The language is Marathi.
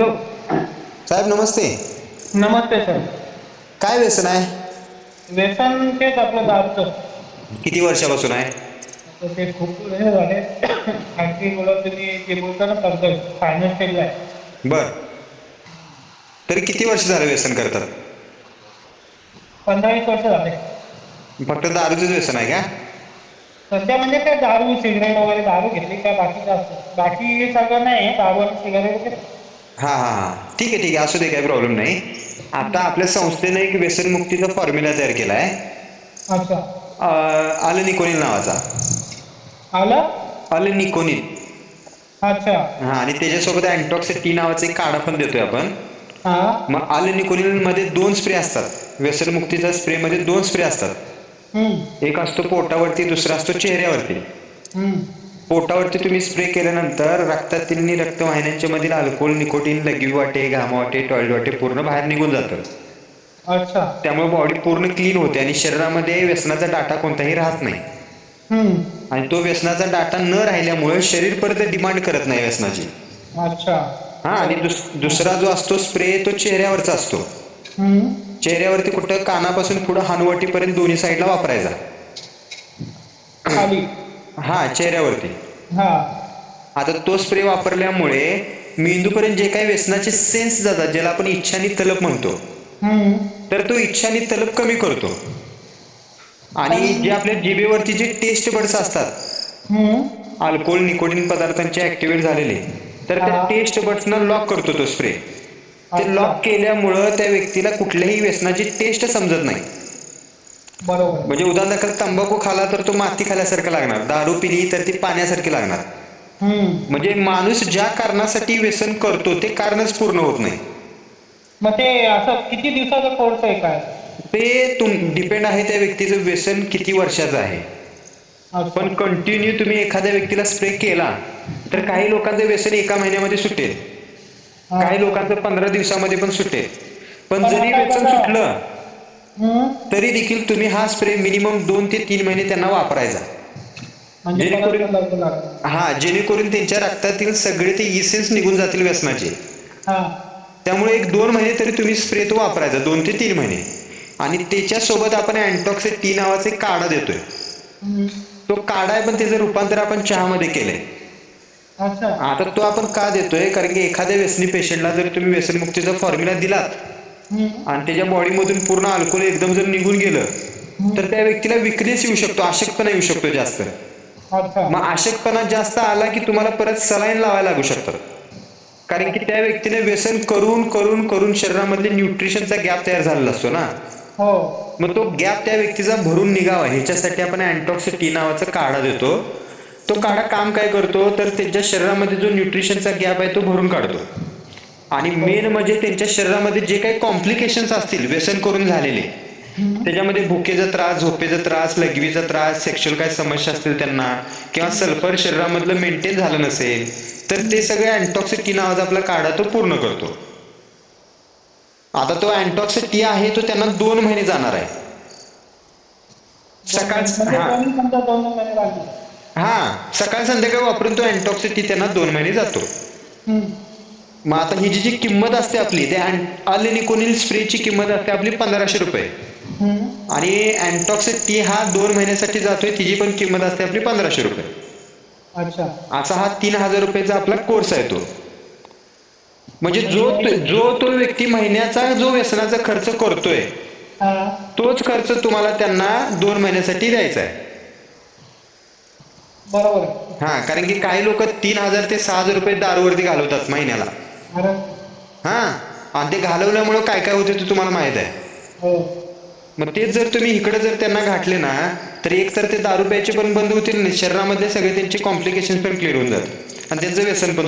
हॅलो. साहेब नमस्ते. नमस्ते सर. काय व्यसन आहे? व्यसन तेच आपलं दारूचं किती वर्षापासून आहे? आता ते खूप हे झाले. आणखी बोला तुम्ही जे बोलता ना फायनान्स आहे. बर. तरी किती वर्ष झालं व्यसन करतात? पंधरा वीस वर्ष झाले. फक्त दारूचंच व्यसन आहे का? सध्या म्हणजे काय दारू सिगरेट वगैरे दारू घेतली काय असतं? बाकी सगळं नाही दारू आणि सिगरेट वगैरे. हा हा हा. ठीक आहे ठीक आहे. असू दे काही प्रॉब्लेम नाही. आता आपल्या संस्थेने एक व्यसनमुक्तीचा फॉर्म्युला तयार केला आहे अच्छा अल निकोनिल नावाचा. आलं? अल निकोनिल. अच्छा. हा आणि त्याच्यासोबत अँटॉक्स टी नावाचा एक काढा पण देतोय आपण. हा. मग अल निकोनिलमध्ये दोन स्प्रे असतात. व्यसनमुक्तीचा स्प्रे मध्ये दोन स्प्रे असतात. हम्म. एक असतो पोटावरती दुसरा असतो चेहऱ्यावरती. हम्म. पोटावरती तुम्ही स्प्रे केल्यानंतर रक्तातील आणि रक्तवाहिन्यांच्या मधील अल्कोहोल निकोटीन लघवी वाटे घाम वाटे टॉयलेट वाटे पूर्ण बाहेर निघून जातं अच्छा. त्यामुळे बॉडी पूर्ण क्लीन होते आणि शरीरामध्ये व्यसनाचा डाटा कोणताही राहत नाही. आणि तो व्यसनाचा डाटा न राहिल्यामुळे शरीर परत डिमांड करत नाही व्यसनाची. अच्छा. हा आणि दुस- दुसरा जो असतो स्प्रे तो चेहऱ्यावरचा असतो. चेहऱ्यावरती कुठं कानापासून पुढं हानवटीपर्यंत दोन्ही साईडला वापरायचा. हा चेहऱ्यावरती. हा. आता तो स्प्रे वापरल्यामुळे मेंदूपर्यंत जे काही व्यसनाचे सेन्स जातात ज्याला आपण इच्छा आणि तलप म्हणतो तर तो इच्छा आणि तलप कमी करतो. आणि जे आपल्या जिभेवरती जे टेस्ट बड्स असतात अल्कोहोल निकोटीन पदार्थांचे ऍक्टिव्हेट झालेले तर त्या. टेस्ट बड्सना लॉक करतो तो स्प्रे ते. लॉक केल्यामुळं त्या व्यक्तीला कुठल्याही व्यसनाची टेस्ट समजत नाही. बरोबर म्हणजे उदाहरणार्थ तंबाखू खाला तर तो माती खाल्यासारखं लागणार दारू पिली तर ती पाण्यासारखी लागणार म्हणजे माणूस ज्या कारणासाठी व्यसन करतो ते कारणच पूर्ण होत नाही मग ते असं किती दिवसाचा कोर्स आहे काय ते तुम डिपेंड आहे त्या व्यक्तीचं व्यसन किती वर्षाचं आहे. पण कंटिन्यू तुम्ही एखाद्या व्यक्तीला स्प्रे केला तर काही लोकांचं व्यसन एका महिन्यामध्ये सुटेल. काही लोकांचं पंधरा दिवसामध्ये पण सुटेल पण जरी व्यसन. सुटलं. तरी देखील तुम्ही हा स्प्रे मिनिमम दोन ते तीन महिने त्यांना वापरायचा. म्हणजे जेणेकरून-. हा जेणेकरून त्यांच्या रक्तातील सगळे ते इसेन्स निघून जातील व्यसनाचे. हा. त्यामुळे एक दोन महिने तरी तुम्ही स्प्रे तो वापरायचा दोन ते तीन महिने. आणि त्याच्यासोबत आपण अँटॉक्स टी नावाचा एक काढा देतोय. तो काढा आहे पण त्याचं रूपांतर आपण चहामध्ये केलंय. आता तो आपण का देतोय? कारण की एखाद्या व्यसनी पेशंटला जर तुम्ही व्यसनमुक्तीचा फॉर्म्युला दिलात. आणि त्याच्या बॉडीमधून पूर्ण अल्कोहोल एकदम जर निघून गेलं तर त्या व्यक्तीला विकनेस येऊ शकतो अशक्तपणा येऊ शकतो जास्त. मग अशक्तपणा जास्त आला की तुम्हाला परत सलाईन लावायला लागू शकतात कारण की त्या व्यक्तीने व्यसन करून करून करून शरीरामधले न्यूट्रिशनचा गॅप तयार झालेला असतो ना. हो. मग तो गॅप त्या व्यक्तीचा भरून निघावा. ह्याच्यासाठी आपण अँटॉक्स टी नावाचा काढा देतो. तो काढा काम काय करतो? तर त्यांच्या शरीरामध्ये जो न्यूट्रिशनचा गॅप आहे तो भरून काढतो. आणि मेन म्हणजे त्यांच्या शरीरामध्ये जे काही कॉम्प्लिकेशन्स असतील व्यसन करून झालेले. त्याच्यामध्ये भुकेचा त्रास झोपेचा त्रास लघवीचा त्रास सेक्शुअल काय समस्या असतील त्यांना किंवा सल्फर शरीरामधलं मेंटेन झालं नसेल तर ते सगळे अँटॉक्स टी नावाचा आपला काढा तो पूर्ण करतो. आता तो अँटॉक्स टी आहे तो त्यांना दोन महिने जाणार आहे. सकाळ हा. सकाळ संध्याकाळ वापरून तो अँटॉक्स टी त्यांना दोन महिने जातो. मग आता ही जी जी किंमत असते आपली त्या अलेनिकोनिल स्प्रेची किंमत असते आपली पंधराशे रुपये. आणि अँटॉक्स टी हा दोन महिन्यासाठी जातोय तिची पण किंमत असते आपली पंधराशे रुपये. अच्छा. असा हा तीन हजार रुपयाचा आपला कोर्स आहे तो. म्हणजे जो जो तो व्यक्ती महिन्याचा जो व्यसनाचा खर्च करतोय तोच खर्च तुम्हाला त्यांना दोन महिन्यासाठी द्यायचा आहे. बरोबर. हा कारण की काही लोक तीन हजार ते सहा हजार रुपये दारूवरती घालवतात महिन्याला. हा? आणि ते घालवल्यामुळे काय काय होते ते तुम्हाला माहीत आहे. हो. मग तेच जर तुम्ही इकडे जर त्यांना घातले ना तर एक तर ते दारू प्यायचे पण बंद होतील शरीरामधले सगळे त्यांचे कॉम्प्लिकेशन पण क्लिअर होऊन जातात. आणि त्यांचं व्यसन पण